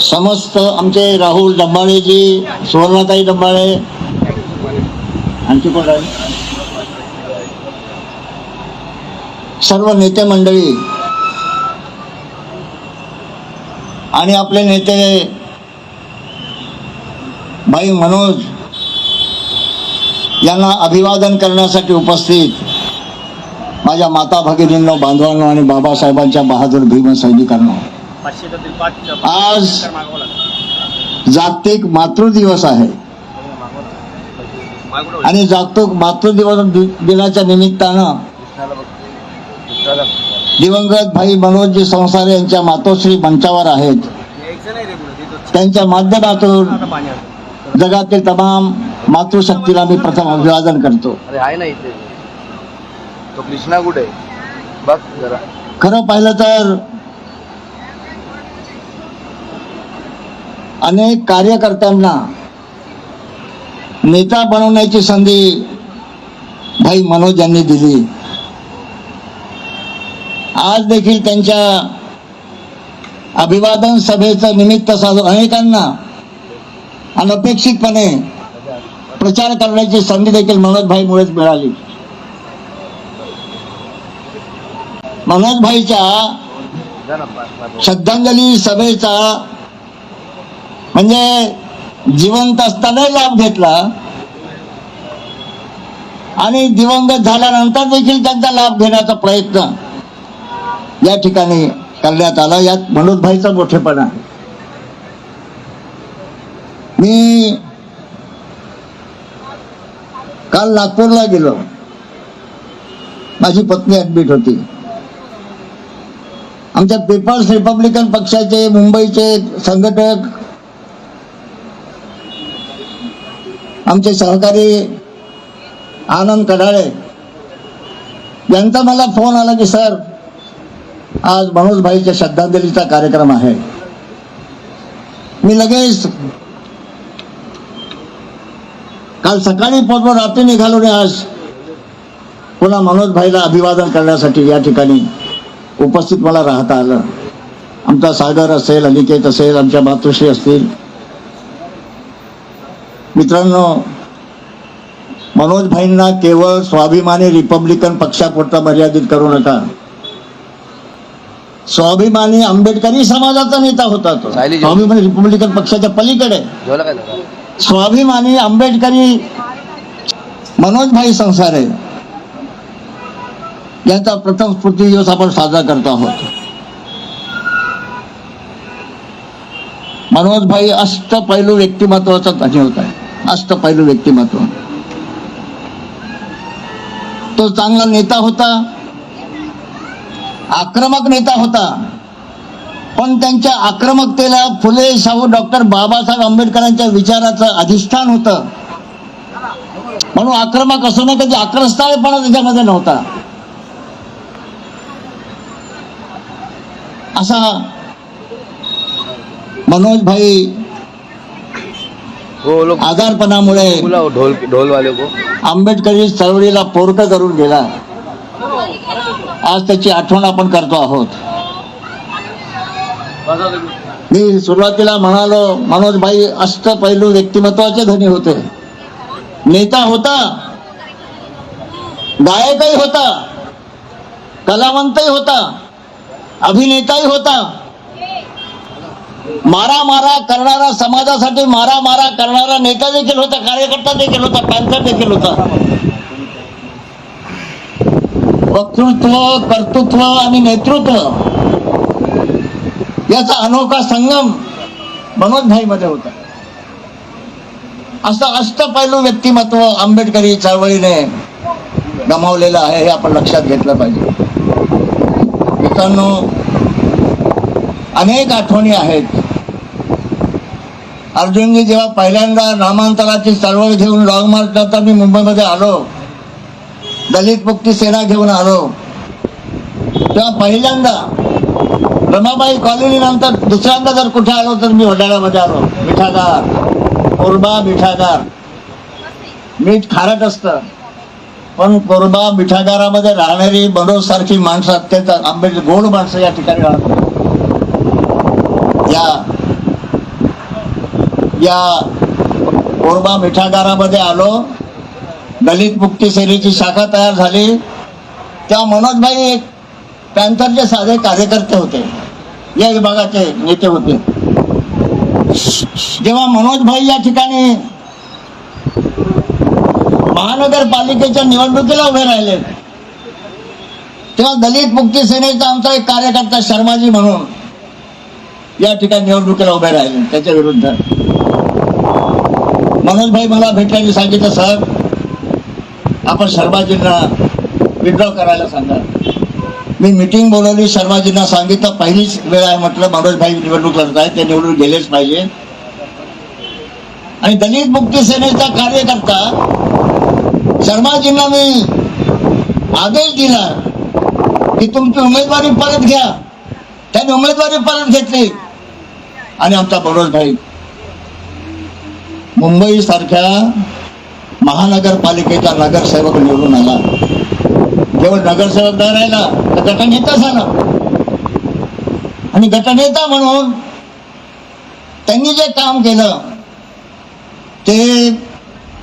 समस्त आमचे राहुल डंबाळेजी सुवर्णाताई डंबाळे आणखी कोण आहे सर्व नेते मंडळी. आणि आपले नेते भाई मनोज यांना अभिवादन करण्यासाठी उपस्थित माझ्या माता भगिनींनो बांधवांनो आणि बाबासाहेबांच्या बहादूर भीम सैनिकांना. आज. जागतिक मातृदिवस आहे. आणि जागतिक मातृदिवस दिनाच्या निमित्तानं दिवंगत भाई मनोजजी संसारे यांच्या मातोश्री मंचावर आहेत. त्यांच्या माध्यमातून. जगातील तमाम मातृशक्तीला मी प्रथम अभिवादन करतो. कृष्णा कुठे? खरं पाहिलं तर अनेक कार्यकर्त्यांना नेता बनवण्याची संधी भाई मनोज यांनी दिली. आज देखील त्यांच्या अभिवादन सभेचं निमित्त साधून अनेकांना अनपेक्षितपणे प्रचार करण्याची संधी देखील मनोजभाई भाईमुळेच मिळाली. मनोज भाईच्या श्रद्धांजली सभेचा म्हणजे जिवंत असताना लाभ घेतला. आणि दिवंगत झाल्यानंतर देखील त्यांचा लाभ घेण्याचा प्रयत्न या ठिकाणी करण्यात आला. यात मनोज भाईचा मोठेपणा. मी काल नागपूरला गेलो. माझी पत्नी ऍडमिट होती. आमच्या पीपल्स रिपब्लिकन पक्षाचे मुंबईचे संघटक आमचे सहकारी आनंद कडाळे यांचा मला फोन आला की सर आज मनोजभाईच्या श्रद्धांजलीचा कार्यक्रम आहे. मी लगेच काल सकाळी पोहोचलो रात्री निघालो आणि आज पुन्हा मनोज भाईला अभिवादन करण्यासाठी या ठिकाणी उपस्थित मला राहता आलं. आमचा सागर असेल अनिकेत असेल आमच्या मातोश्री असतील मित्रांनो मनोज भाईंना केवळ स्वाभिमानी रिपब्लिकन पक्षापुरता मर्यादित करू नका. स्वाभिमानी आंबेडकरी समाजाचा नेता होता तो. स्वाभिमानी रिपब्लिकन पक्षाच्या पलीकडे? स्वाभिमानी आंबेडकरी मनोज भाई संसारे यांचा प्रथम स्मृती दिवस आपण साजरा करतो आहोत. मनोज भाई अष्टपैलू व्यक्तिमत्वाचा धनी होता. असतं पहिलं व्यक्तिमत्व. तो चांगला नेता होता आक्रमक नेता होता पण त्यांच्या आक्रमकतेला फुले शाहू डॉक्टर बाबासाहेब आंबेडकरांच्या विचाराचं अधिष्ठान होतं. म्हणून आक्रमक असं नाही कधी आक्रस्ताळेपणा त्याच्यामध्ये नव्हता. असा मनोज भाई वो लोग आजारपणामुळे बोला वो ढोल ढोल वाले को आंबेडकरी चळवळीला पोरकं करून गेला. आज त्याची आठवण आपण करतो आहोत. मी सुरुवातीला म्हणालो मनोज भाई अष्टपैलू व्यक्तिमत्वाचे धनी होते. नेता होता गायकही होता कलावंतही होता अभिनेताही होता मारा मारा करणारा समाजासाठी मारा मारा करणारा नेता देखील होता कार्यकर्ता देखील होता पॅन्थर देखील होता. वक्तृत्व कर्तृत्व आणि नेतृत्व याचा अनोखा संगम मनोज भाई मध्ये होता. असं अष्टपैलू व्यक्तिमत्व आंबेडकरी चळवळीने गमावलेलं आहे हे आपण लक्षात घेतलं पाहिजे. मित्रांनो अनेक आठवणी आहेत. अर्जुनजी जेव्हा पहिल्यांदा नामांतराची चळवळ घेऊन लॉंग मार्च नंतर मी मुंबईमध्ये आलो. दलित मुक्ती सेना घेऊन आलो. तेव्हा पहिल्यांदा रमाबाई कॉलनी नंतर दुसऱ्यांदा जर कुठे आलो तर मी वडाळ्यामध्ये आलो. मिठागार कोरबा मिठागार मीठ खारट असतं. पण कोरबा मिठागारामध्ये राहणारी मनोज सारखी माणसं अत्यंत आंबे गोड माणसं या ठिकाणी राहतात. या या कोरबा मिठागारामध्ये आलो. दलित मुक्ती सेनेची शाखा तयार झाली. त्या मनोजभाई एक पॅन्थरचे साधे कार्यकर्ते होते. या विभागाचे नेते होते. जेव्हा मनोजभाई या ठिकाणी महानगरपालिकेच्या निवडणुकीला उभे राहिले तेव्हा दलित मुक्ती सेनेचा आमचा एक कार्यकर्ता शर्माजी म्हणून या ठिकाणी निवडणुकीला उभे राहिले त्याच्या विरुद्ध. मनोजभाई मला भेटल्याने सांगितलं सर आपण शर्माजींना विड्रॉ करायला सांगा. मी मिटिंग बोलवली शर्माजींना सांगितलं पहिलीच वेळ आहे म्हटलं मनोजभाई निवडणूक लढत आहे ते निवडून गेलेच पाहिजे. आणि दलित मुक्ती सेनेचा कार्यकर्ता शर्माजींना मी आदेश दिला की तुमची उमेदवारी परत घ्या. त्यांनी उमेदवारी परत घेतली. आणि आमचा मनोजभाई मुंबई सारख्या महानगरपालिकेचा नगरसेवक निवडून आला. जेव्हा नगरसेवक न राहिला तर गटनेता झाला. आणि गटनेता म्हणून त्यांनी जे काम केलं ते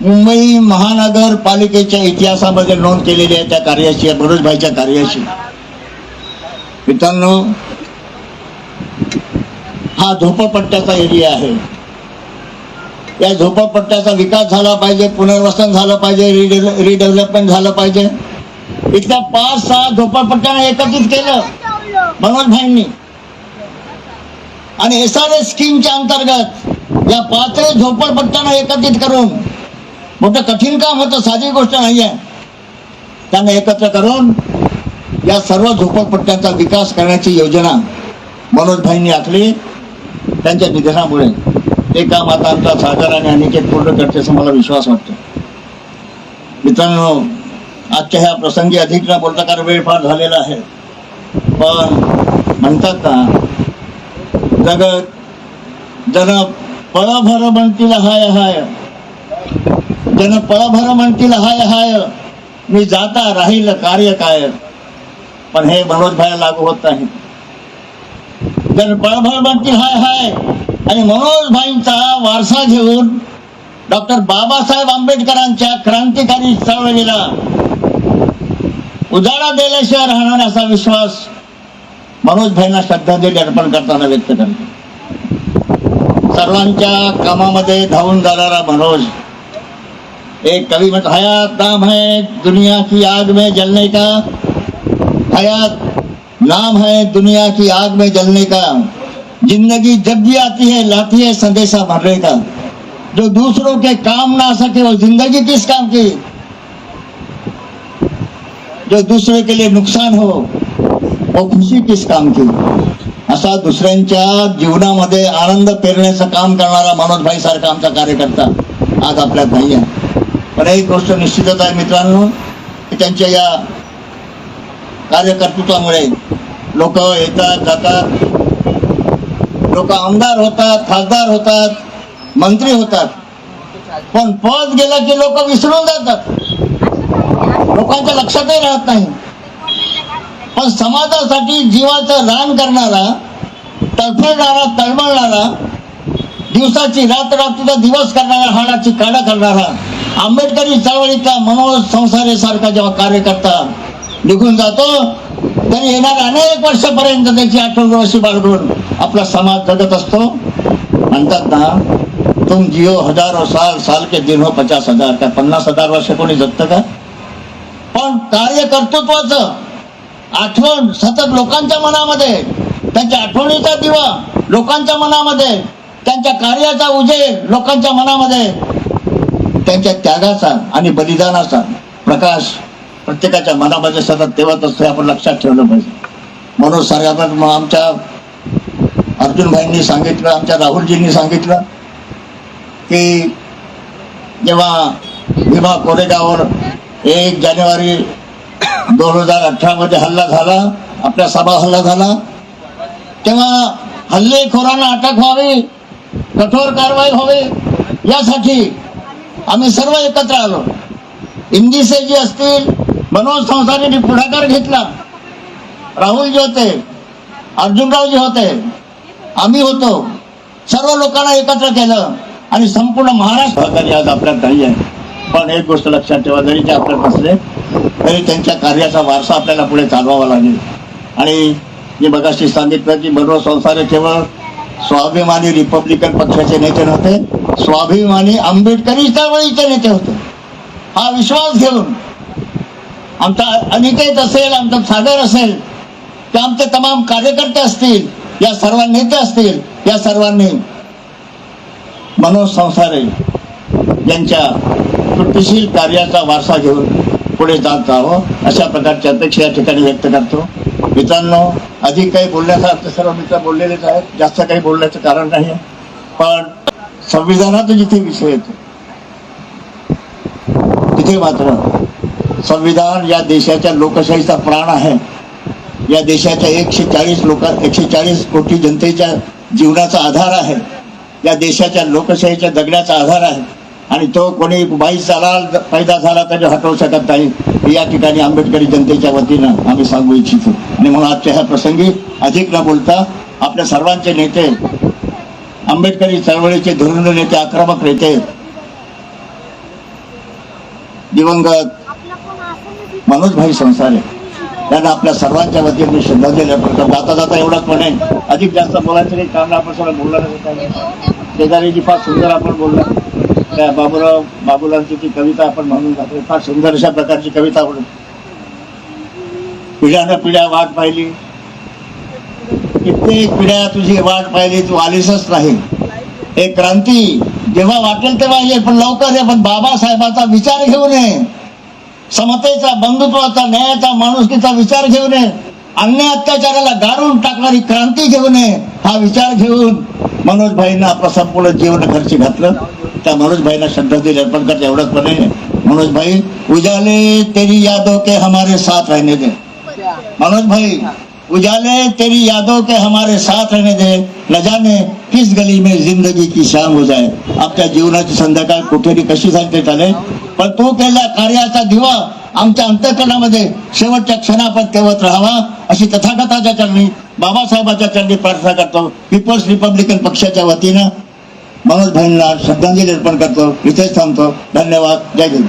मुंबई महानगरपालिकेच्या इतिहासामध्ये नोंद केलेली आहे त्या कार्याची मनोजभाईच्या कार्याची मित्रांनो हा झोपडपट्ट्याचा एरिया आहे. या झोपडपट्ट्याचा विकास झाला पाहिजे पुनर्वसन झालं पाहिजे रिडेव्हलपमेंट झालं पाहिजे. इथल्या पाच सहा झोपडपट्ट्याने एकत्रित केलं मनोजभाईंनी आणि एस आर एस स्कीमच्या अंतर्गत या पाचही झोपडपट्ट्यांना एकत्रित करून मोठं कठीण काम होतं साधी गोष्ट नाही आहे त्यांना एकत्र करून या सर्व झोपडपट्ट्यांचा विकास करण्याची योजना मनोजभाईंनी आखली. त्यांच्या निधनामुळे ते काम आता आमचा सागर आणि अनिकेत पूर्ण करते असं मला विश्वास वाटतो. मित्रांनो आजच्या ह्या प्रसंगी अधिक न बोलता कारण वेळ फार झालेला आहे. पण म्हणतात ना जगत जन पळभर म्हणतील हाय हाय. जन पळभर म्हणतील हाय हाय. मी जाता राहील कार्य काय? पण हे मनोजभाई लागू होत नाही. तर पळभळ म्हणतील हाय हाय. आणि मनोजभाईंचा वारसा घेऊन डॉक्टर बाबासाहेब आंबेडकरांच्या क्रांतिकारी चळवळीला उजाळा दिल्याशिवाय राहणार असा विश्वास मनोजभाईंना श्रद्धांजली अर्पण करताना व्यक्त करतो. सर्वांच्या कामामध्ये धावून जाणारा मनोज एक कवि मत हयात नाम है दुनिया की आग में जलने का. हयात नाम है दुनिया की आग में जलने का। ज़िंदगी जब भी आती है, लाती है संदेशा भरने का। जो दूसरों के काम ना सके, वो ज़िंदगी किस काम की? जो दूसरे के लिए नुकसान हो, वो खुशी किस काम की? असा दुसऱ्यांच्या जीवनामध्ये आनंद पेरण्याचं काम करणारा मनोजभाई सारखा आमचा कार्यकर्ता आज आपल्यात नाही आहे. पण एक आहे मित्रांनो त्यांच्या या कार्यकर्तृत्वामुळे लोक येतात जातात. लोक आमदार होतात खासदार होतात मंत्री होतात. पण पद गेलं की लोक विसरून जातात. लोकांच्या लक्षातही राहत नाही. पण समाजासाठी जीवाचं रान करणारा तडफडणारा तळमळणारा दिवसाची रात्र रात्रीचा दिवस करणारा हाडाची काडा करणारा आंबेडकरी चळवळीचा मनोज संसारेसारखा जेव्हा कार्यकर्ता निघून जातो. तर येणार अनेक वर्षापर्यंत त्याची आठवण अशी बागडून आपला समाज जगत असतो. म्हणतात ना तुम जिओ हजारो साल साल के दिन हो पचास हजार. काय पन्नास हजार वर्ष कोणी जगतं का? पण कार्यकर्तृत्वाचं आठवण सतत लोकांच्या मनामध्ये त्यांच्या आठवणीचा दिवा लोकांच्या मनामध्ये त्यांच्या कार्याचा उजेड लोकांच्या मनामध्ये त्यांच्या त्यागाचा आणि बलिदानाचा प्रकाश प्रत्येकाच्या मनामध्ये सतत तेव्हा असतो हे आपण लक्षात ठेवलं पाहिजे. म्हणून सर मग आमच्या अर्जुनभाईंनी सांगितलं आमच्या राहुलजींनी सांगितलं की जेव्हा भीमा कोरेगाववर एक जानेवारी दोन हजार अठरामध्ये हल्ला झाला आपल्या सभा हल्ला झाला तेव्हा हल्लेखोरांना अटक व्हावी कठोर कारवाई व्हावी यासाठी आम्ही सर्व एकत्र आलो. इंदिसेजी असतील मनोज संसारेने पुढाकार घेतला. राहुलजी होते अर्जुनरावजी होते आम्ही होतो. सर्व लोकांना एकत्र केलं आणि संपूर्ण महाराष्ट्र सहकारी आज आपल्यात नाही आहे. पण एक गोष्ट लक्षात ठेवा जरी ते आपल्यात नसले तरी त्यांच्या कार्याचा वारसा आपल्याला पुढे चालवावा लागेल. आणि मी मगाशी सांगितलं की मनोज संसारे केवळ स्वाभिमानी रिपब्लिकन पक्षाचे नेते नव्हते स्वाभिमानी आंबेडकरी चळवळीचे नेते होते. हा विश्वास घेऊन आमचा अनिकेत असेल आमचा सागर असेल ते आमचे तमाम कार्यकर्ते असतील या सर्व नेते असतील या सर्वांनी मनोज संसारे यांच्या कृतीशील कार्याचा वारसा घेऊन पुढे जात जावं अशा प्रकारची अपेक्षा या ठिकाणी व्यक्त करतो. मित्रांनो अधिक काही बोलण्यासारखे सर्व मित्र बोललेलेच आहेत जास्त काही बोलण्याचं कारण नाही पण संविधानात जिथे विषय येतो तिथे मात्र संविधान या देशाच्या लोकशाहीचा प्राण आहे. या देशाच्या एकशे चाळीस लोक एकशे चाळीस कोटी जनतेच्या जीवनाचा आधार आहे. या देशाच्या लोकशाहीच्या जगण्याचा आधार आहे. आणि तो कोणी बाईस साला पैदा झाला तरी हटवू शकत नाही. हे या ठिकाणी आंबेडकरी जनतेच्या वतीनं आम्ही सांगू इच्छितो. आणि म्हणून आजच्या ह्या प्रसंगी अधिक न बोलता आपल्या सर्वांचे नेते आंबेडकरी चळवळीचे धुरंधर नेते आक्रमक नेते दिवंगत मनोजभाई संसारे त्यांना आपल्या सर्वांच्या वतीने श्रद्धांजली अर्पण जाता जाता एवढंच म्हणेन अधिक जास्त बोलायचं नाही कारण आपण सगळं बोलणार शेजारीची फार सुंदर आपण बोलला त्या बाबूराव बाबूलांची ती कविता आपण म्हणून जातो फार सुंदर अशा प्रकारची कविता म्हणून पिढ्यानं पिढ्या वाट पाहिली. कित्येक पिढ्या तुझी वाट पाहिली तू आलीसच नाही. एक क्रांती जेव्हा वाटेल तेव्हा येईल पण लवकर ये पण बाबासाहेबांचा विचार घेऊन ये. समतेचा बंधुत्वाचा न्यायाचा माणुसकीचा विचार घेऊन ये. अन्य अत्याचाराला गाडून टाकणारी क्रांती घेऊन ये. हा विचार घेऊन मनोजभाईंना आपलं संपूर्ण जीवन खर्ची घातलं. त्या मनोजभाईंना श्रद्धांजली अर्पण करते एवढंच पण आहे मनोजभाई उजाले तेरी यादों के हमारे साथ रहने दे. मनोज भाई उजाले तेरी यादों के हमारे साथ रहने दे। न जाने किस गली में जिंदगी की शाम हो जाए। आपल्या जीवनाची संध्याकाळ कुठेही कशी सांगते चाले चालेल पण तू केला कार्याचा दिवा आमच्या अंतकरणामध्ये शेवटच्या क्षणापर्यंत तेवत राहावा अशी तथागताच्या चरणी बाबासाहेबाच्या चरणी प्रार्थना करतो. पीपल्स रिपब्लिकन पक्षाच्या वतीनं मनोज भाईंना श्रद्धांजली अर्पण करतो. इथेच थांबतो. धन्यवाद. जय हिंद.